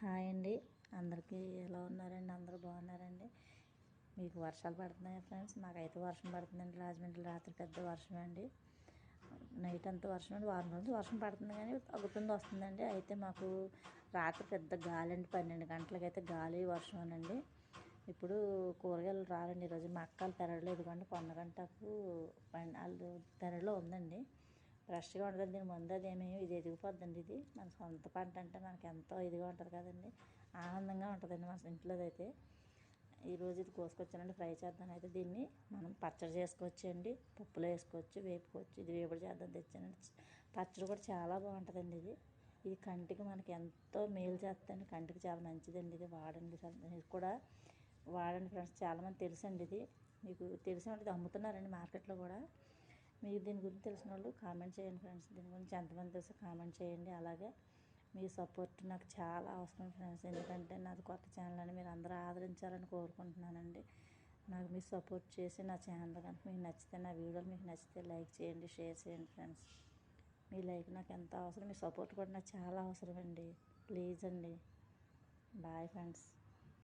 Hi అండి. అందరికీ ఎలా ఉన్నారండి? అందరూ బాగున్నారండి? మీకు వర్షాలు పడుతున్నాయి ఫ్రెండ్స్? నాకైతే వర్షం పడుతుందండి. రాజమండ్రి రాత్రి పెద్ద వర్షం అండి నైట్ అంతా వర్షం అండి వారం రోజులు వర్షం పడుతుంది కానీ తగ్గుతుంది వస్తుందండి. అయితే మాకు రాత్రి పెద్ద గాలి అండి. పన్నెండు గంటలకైతే గాలి వర్షం అనండి ఇప్పుడు కూరగాయలు రాలండి ఈరోజు మా అక్కలు పెరగలేదు. కానీ కొన్న గంటకు వాళ్ళు తెరలో ఉందండి. ఫ్రెష్గా ఉండదు దీని ముందు అదేమి ఇది ఎదిగిపోద్దండి ఇది. మన సొంత పంట అంటే మనకి ఎంతో ఇదిగా ఉంటుంది కదండి. ఆనందంగా ఉంటుందండి మన ఇంట్లో అయితే. ఈరోజు ఇది కోసుకొచ్చానండి ఫ్రై చేద్దాం అయితే దీన్ని. మనం పచ్చడి చేసుకోవచ్చు అండి పప్పులో వేసుకోవచ్చు వేపుకోవచ్చు ఇది వేపుడు చేద్దాం తెచ్చానండి. పచ్చడి కూడా చాలా బాగుంటుందండి ఇది. ఇది కంటికి మనకి ఎంతో మేలు చేస్తుంది కంటికి చాలా మంచిదండి ఇది వాడండి ఇది కూడా వాడండి ఫ్రెండ్స్ చాలామంది తెలుసండి ఇది. మీకు తెలిసి ఉంటుంది అమ్ముతున్నారండి మార్కెట్లో కూడా. మీకు దీని గురించి తెలిసిన వాళ్ళు కామెంట్ చేయండి ఫ్రెండ్స్ దీని గురించి ఎంతమంది తెలుసో కామెంట్ చేయండి. అలాగే మీ సపోర్ట్ నాకు చాలా అవసరం ఫ్రెండ్స్ ఎందుకంటే నాది కొత్త ఛానల్ అని మీరు అందరూ ఆదరించాలని కోరుకుంటున్నానండి. నాకు మీరు సపోర్ట్ చేసి నా ఛానల్ కనుక మీకు నచ్చితే నా వీడియోలు మీకు నచ్చితే లైక్ చేయండి షేర్ చేయండి ఫ్రెండ్స్ మీ లైక్ నాకు ఎంత అవసరం. మీ సపోర్ట్ కూడా నాకు చాలా అవసరం అండి. ప్లీజ్ అండి. Bye friends